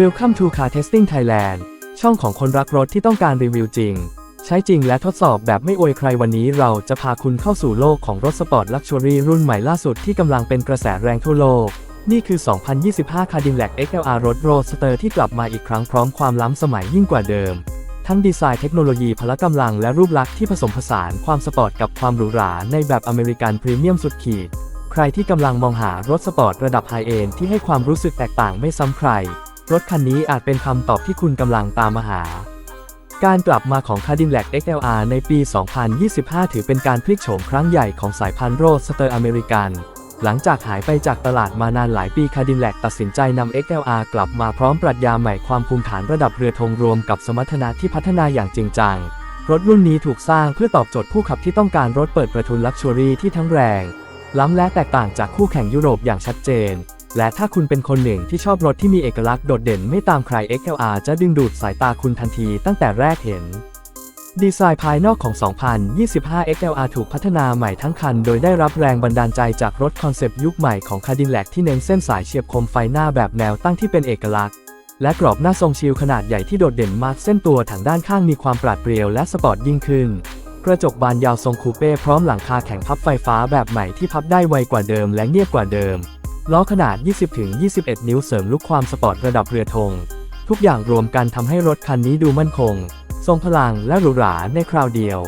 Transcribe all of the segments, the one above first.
Welcome to Car Testing Thailand ช่องของคนรักรถที่ต้องการรีวิวจริง ใช้จริงและทดสอบแบบไม่อวยใครวันนี้เราจะพาคุณเข้าสู่โลกของรถสปอร์ตลักชัวรี่รุ่นใหม่ล่าสุดที่กำลังเป็นกระแสแรงทั่วโลก นี่คือ 2025 Cadillac XLR รถโรสเตอร์ที่กลับมาอีกครั้งพร้อมความล้ำสมัยยิ่งกว่าเดิม ทั้งดีไซน์เทคโนโลยีพละกำลังและรูปลักษณ์ที่ผสมผสานความสปอร์ตกับความหรูหราในแบบอเมริกันพรีเมียมสุดขีด ใครที่กำลังมองหารถสปอร์ตระดับไฮเอนที่ให้ความรู้สึกแตกต่างไม่ซ้ำใคร รถคันนี้อาจเป็นคำตอบที่คุณกำลังตามมาหา การกลับมาของ Cadillac XLR ในปี 2025 ถือเป็นการพลิกโฉมครั้งใหญ่ของสายพันธุ์โรสเตอร์อเมริกัน หลังจากหายไปจากตลาดมานานหลายปี Cadillac ตัดสินใจนำ XLR กลับมาพร้อมปรัชญาใหม่ความภูมิฐานระดับเรือธงรวมกับสมรรถนะที่พัฒนาอย่างจริงจัง รถรุ่นนี้ถูกสร้างเพื่อตอบโจทย์ผู้ขับที่ต้องการรถเปิดประทุนลักชัวรี่ที่ทั้งแรง ล้ำและแตกต่างจากคู่แข่งยุโรปอย่างชัดเจน และถ้าคุณเป็นคนหนึ่งที่ชอบรถที่มีเอกลักษณ์โดดเด่นไม่ตามใคร XLR จะดึงดูดสายตาคุณทันทีตั้งแต่แรกเห็น ดีไซน์ภายนอกของ 2025 XLR ถูกพัฒนาใหม่ทั้งคัน โดยได้รับแรงบันดาลใจจากรถคอนเซปต์ยุคใหม่ของ Cadillac ที่เน้นเส้นสายเฉียบคมไฟหน้าแบบแนวตั้งที่เป็นเอกลักษณ์ และกรอบหน้าทรงชิลขนาดใหญ่ที่โดดเด่นมากเส้นตัวถังด้านข้างมีความปราดเปรียวและสปอร์ตยิ่งขึ้นกระจกบานยาวทรงคูเป้พร้อมหลังคาแข็งพับไฟฟ้าแบบใหม่ที่พับได้ไวกว่าเดิมและเงียบกว่าเดิม ล้อขนาด 20-21 นิ้วเสริมลุกความสปอร์ตระดับเรือธง ทุกอย่างรวมกันทำให้รถคันนี้ดูมั่นคง ทรงพลังและหรูหราในคราวเดียว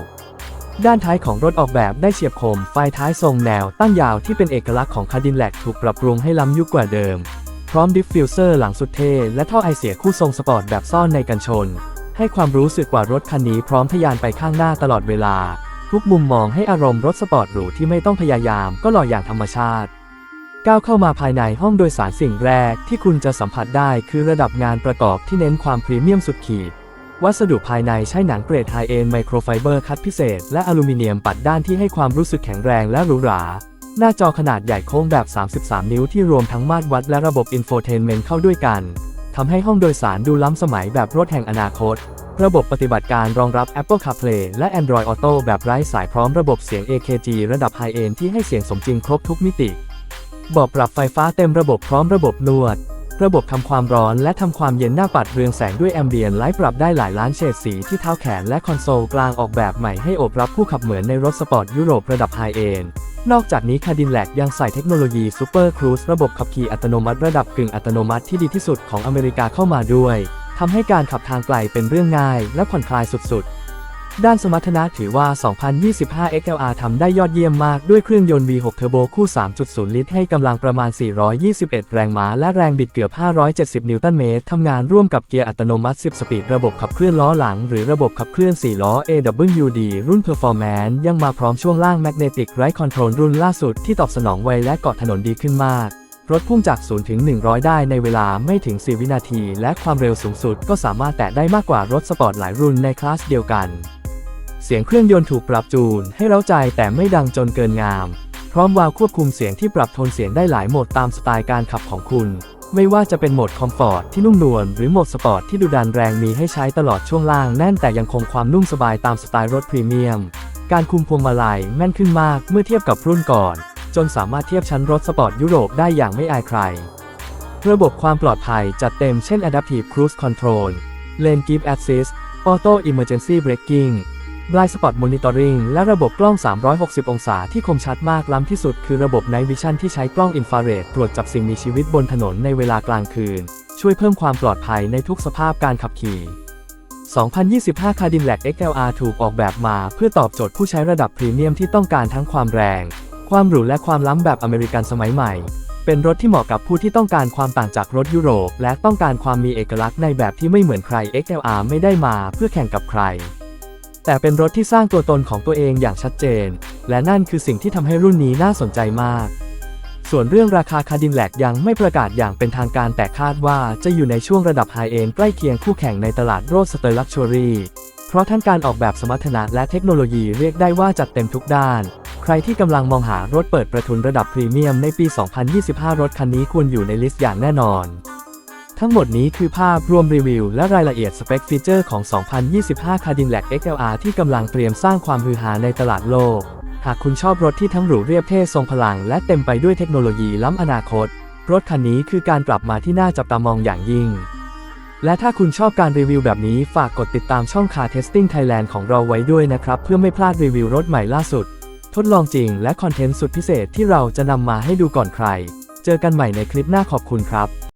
ด้านท้ายของรถออกแบบได้เฉียบคม ไฟท้ายทรงแนวตั้งยาวที่เป็นเอกลักษณ์ของ Cadillac ถูกปรับปรุงให้ล้ำยุคกว่าเดิม พร้อมดิฟฟิวเซอร์หลังสุดเท่และท่อไอเสียคู่ทรงสปอร์ตแบบซ่อนในกันชน ให้ความรู้สึกว่ารถคันนี้พร้อมทะยานไปข้างหน้าตลอดเวลา ทุกมุมมองให้อารมณ์รถสปอร์ตหรูที่ไม่ต้องพยายามก็หล่ออย่างธรรมชาติ ก้าวเข้ามาภายในห้องโดยสารสิ่งแรกที่คุณจะสัมผัสได้คือระดับงานประกอบที่เน้นความพรีเมียมสุดขีด วัสดุภายในใช้หนังเกรดไฮเอนไมโครไฟเบอร์คัดพิเศษ และอลูมิเนียมปัดด้านที่ให้ความรู้สึกแข็งแรงและหรูหรา หน้าจอขนาดใหญ่โค้งแบบ 33 นิ้วที่รวมทั้งมาตรวัดและระบบอินโฟเทนเมนต์เข้าด้วยกันทำให้ห้องโดยสารดูล้ำสมัยแบบรถแห่งอนาคต ระบบปฏิบัติการรองรับ Apple CarPlay และ Android Auto แบบไร้สายพร้อมระบบเสียง AKG ระดับไฮเอนที่ให้เสียงสมจริงครบทุกมิติ บาะปรับไฟฟ้าเต็มระบบพร้อมระบบนวด ระบบทำความร้อนและทำความเย็นหน้าปัดเรืองแสงด้วยแอมเบียนไลท์ปรับได้หลายล้านเฉดสีที่เท้าแขนและคอนโซลกลางออกแบบใหม่ให้โอบรับผู้ขับเหมือนในรถสปอร์ตยุโรประดับไฮเอนนอกจากนี้ Cadillac ยังใส่เทคโนโลยี Super Cruise ระบบขับขี่อัตโนมัติระดับกึ่งอัตโนมัติที่ดีที่สุดของอเมริกาเข้ามาด้วยทำให้การขับทางไกลเป็นเรื่องง่ายและผ่อนคลายสุดๆ ด้านสมรรถนะถือว่า 2025 XLR ทำได้ยอดเยี่ยมมากด้วยเครื่องยนต์ V6 เทอร์โบคู่ 3.0 ลิตร ให้กำลังประมาณ 421 แรงม้า และแรงบิดเกือบ 570 นิวตันเมตร ทำงานร่วมกับเกียร์อัตโนมัติ 10 สปีด ระบบขับเคลื่อนล้อหลัง หรือระบบขับเคลื่อน 4 ล้อ AWD รุ่น Performance ยังมาพร้อมช่วงล่าง Magnetic Ride Control รุ่นล่าสุดที่ตอบสนองไวและเกาะถนนดีขึ้นมากรถพุ่งจาก 0 ถึง 100 ได้ในเวลาไม่ถึง 4 วินาที และความเร็วสูงสุดก็สามารถแตะได้มากกว่ารถสปอร์ตหลายรุ่นในคลาสเดียวกัน เสียงเครื่องยนต์ถูกปรับจูนให้เร้าใจแต่ไม่ดังจนเกินงาม พร้อมวาล์วควบคุมเสียงที่ปรับโทนเสียงได้หลายโหมดตามสไตล์การขับของคุณ ไม่ว่าจะเป็นโหมดคอมฟอร์ตที่นุ่มนวลหรือโหมดสปอร์ตที่ดุดันแรงมีให้ใช้ตลอดช่วงล่างแน่นแต่ยังคงความนุ่มสบายตามสไตล์รถพรีเมียม การคุมพวงมาลัยแม่นขึ้นมากเมื่อเทียบกับรุ่นก่อน จนสามารถเทียบชั้นรถสปอร์ตยุโรปได้อย่างไม่อายใคร ระบบความปลอดภัยจัดเต็มเช่น Adaptive Cruise Control Lane Keep Assist Auto Emergency Braking Blind Spot Monitoring และระบบกล้อง 360 องศาที่คมชัดมากล้ำที่สุดคือระบบ Night Vision ที่ใช้กล้องอินฟราเรดตรวจจับสิ่งมีชีวิตบนถนนในเวลากลางคืน ช่วยเพิ่มความปลอดภัยในทุกสภาพการขับขี่ 2025 Cadillac XLR ถูกออกแบบมาเพื่อตอบโจทย์ผู้ใช้ระดับพรีเมียมที่ต้องการทั้งความแรง ความหรูและความล้ำแบบอเมริกันสมัยใหม่ เป็นรถที่เหมาะกับผู้ที่ต้องการความต่างจากรถยุโรป และต้องการความมีเอกลักษณ์ในแบบที่ไม่เหมือนใคร XLR ไม่ได้มาเพื่อแข่งกับใคร แต่เป็นรถที่สร้างตัวตนของตัวเองอย่างชัดเจน และนั่นคือสิ่งที่ทำให้รุ่นนี้น่าสนใจมาก ส่วนเรื่องราคาคาดินแลกยังไม่ประกาศอย่างเป็นทางการแต่คาดว่าจะอยู่ในช่วงระดับไฮเอนใกล้เคียงคู่แข่งในตลาดโรดสเตอร์ลักชัวรี่เพราะทั้งการออกแบบสมรรถนะและเทคโนโลยีเรียกได้ว่าจัดเต็มทุกด้าน ใครที่กำลังมองหารถเปิดประทุนระดับพรีเมียมในปี 2025 รถคันนี้ควรอยู่ในลิสต์อย่างแน่นอน ทั้งหมดนี้คือภาพรวมรีวิวและรายละเอียดสเปคฟีเจอร์ของ 2025 Cadillac XLR ที่กำลังเตรียมสร้างความฮือฮาในตลาดโลก หากคุณชอบรถที่ทั้งหรูเรียบเท่ทรงพลัง และเต็มไปด้วยเทคโนโลยีล้ำอนาคต รถคันนี้คือการกลับมาที่น่าจับตามองอย่างยิ่ง และถ้าคุณชอบการรีวิวแบบนี้ฝากกดติดตามช่อง Car Testing Thailand ของเราไว้ด้วยนะครับ เพื่อไม่พลาดรีวิวรถใหม่ล่าสุด ทดลองจริงและคอนเทนต์สุดพิเศษที่เราจะนำมาให้ดูก่อนใคร เจอกันใหม่ในคลิปหน้าขอบคุณครับ